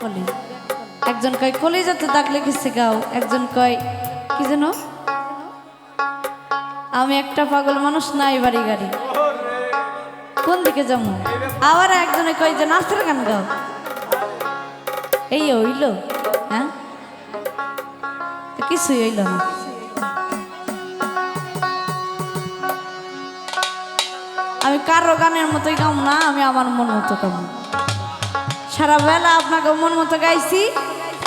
কলি? একজন কয় কলি যাতে দাগ লেগেছে গাও। একজন কয়, কি যেন? আমি একটা পাগল মানুষ, নাই বাড়ি গাড়ি। কোন দিকে যাব? আবার একজনে কয়, যে নাচের গান গাও। এই হইল? হ্যাঁ? কিছুই হইল না। আমি কারও গানের মতোই গাম না, আমি আমার মন মতো গাম। সারা বেলা আপনাকে মন মতো গাইছি।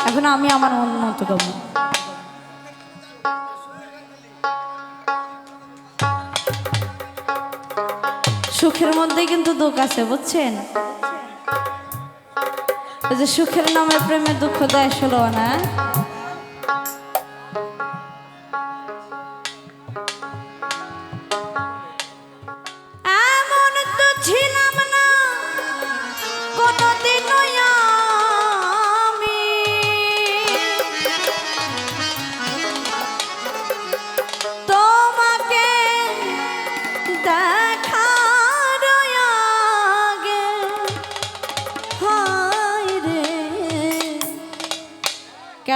এখন আমি আমার মন মতো গাবো। সুখের মধ্যে কিন্তু দুঃখ আছে, বুঝছেন? যে সুখের নামে প্রেমে দুঃখ দেয় ষোলো না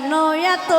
কেন এত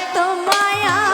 এত মায়া